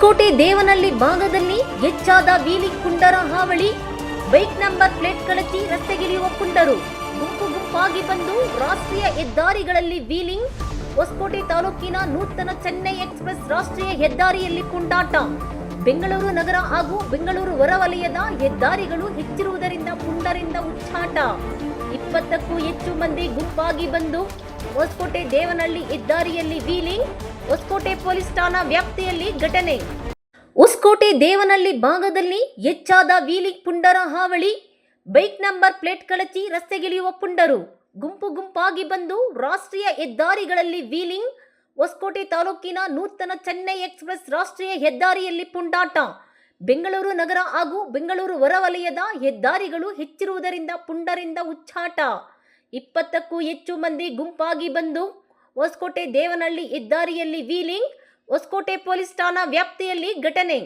ಹೊಸಕೋಟೆ ದೇವನಹಳ್ಳಿ ಭಾಗದಲ್ಲಿ ಹೆಚ್ಚಾದ ವೀಲಿ ಕುಂಡರ ಹಾವಳಿ. ಬೈಕ್ ನಂಬರ್ ಪ್ಲೇಟ್ ಕಳಚಿ ರಸ್ತೆಗಿಳಿಯುವ ಕುಂಡರು. ಗುಂಪು ಗುಂಪಾಗಿ ಬಂದು ರಾಷ್ಟ್ರೀಯ ಹೆದ್ದಾರಿಗಳಲ್ಲಿ ವೀಲಿಂಗ್. ಹೊಸಕೋಟೆ ತಾಲೂಕಿನ ನೂತನ ಚೆನ್ನೈ ಎಕ್ಸ್ಪ್ರೆಸ್ ರಾಷ್ಟ್ರೀಯ ಹೆದ್ದಾರಿಯಲ್ಲಿ ಕುಂಡಾಟ. ಬೆಂಗಳೂರು ನಗರ ಹಾಗೂ ಬೆಂಗಳೂರು ಹೊರವಲಯದ ಹೆದ್ದಾರಿಗಳು ಹೆಚ್ಚಿರುವುದರಿಂದ ಕುಂಡರಿಂದ ಉಚ್ಚಾಟ. ಇಪ್ಪತ್ತಕ್ಕೂ ಹೆಚ್ಚು ಮಂದಿ ಗುಂಪಾಗಿ ಬಂದು ಹೊಸಕೋಟೆ ದೇವನಹಳ್ಳಿ ಹೆದ್ದಾರಿಯಲ್ಲಿ ವೀಲಿಂಗ್ ಹೊಸಕೋಟೆ ಪೊಲೀಸ್ ಠಾಣಾ ವ್ಯಾಪ್ತಿಯಲ್ಲಿ ಘಟನೆ. ಹೊಸಕೋಟೆ ದೇವನಹಳ್ಳಿ ಭಾಗದಲ್ಲಿ ಹೆಚ್ಚಾದ ವೀಲಿಂಗ್ ಪುಂಡರ ಹಾವಳಿ, ಬೈಕ್ ನಂಬರ್ ಪ್ಲೇಟ್ ಕಳಚಿ ರಸ್ತೆಗಿಳಿಯುವ ಪುಂಡರು. ಗುಂಪು ಗುಂಪಾಗಿ ಬಂದು ರಾಷ್ಟ್ರೀಯ ಹೆದ್ದಾರಿಗಳಲ್ಲಿ ವೀಲಿಂಗ್, ಹೊಸಕೋಟೆ ತಾಲೂಕಿನ ನೂತನ ಚೆನ್ನೈ ಎಕ್ಸ್ಪ್ರೆಸ್ ರಾಷ್ಟ್ರೀಯ ಹೆದ್ದಾರಿಯಲ್ಲಿ ಪುಂಡಾಟ. ಬೆಂಗಳೂರು ನಗರ ಹಾಗೂ ಬೆಂಗಳೂರು ಹೊರವಲಯದ ಹೆದ್ದಾರಿಗಳು ಹೆಚ್ಚಿರುವುದರಿಂದ ಪುಂಡರಿಂದ ಉಚ್ಚಾಟ ಇಪ್ಪತ್ತಕ್ಕೂ ಹೆಚ್ಚು ಮಂದಿ ಗುಂಪಾಗಿ ಬಂದು ಹೊಸಕೋಟೆ ದೇವನಹಳ್ಳಿ ಹೆದ್ದಾರಿಯಲ್ಲಿ ವೀಲಿಂಗ್ ಹೊಸಕೋಟೆ ಪೊಲೀಸ್ ಠಾಣಾ ವ್ಯಾಪ್ತಿಯಲ್ಲಿ ಘಟನೆ.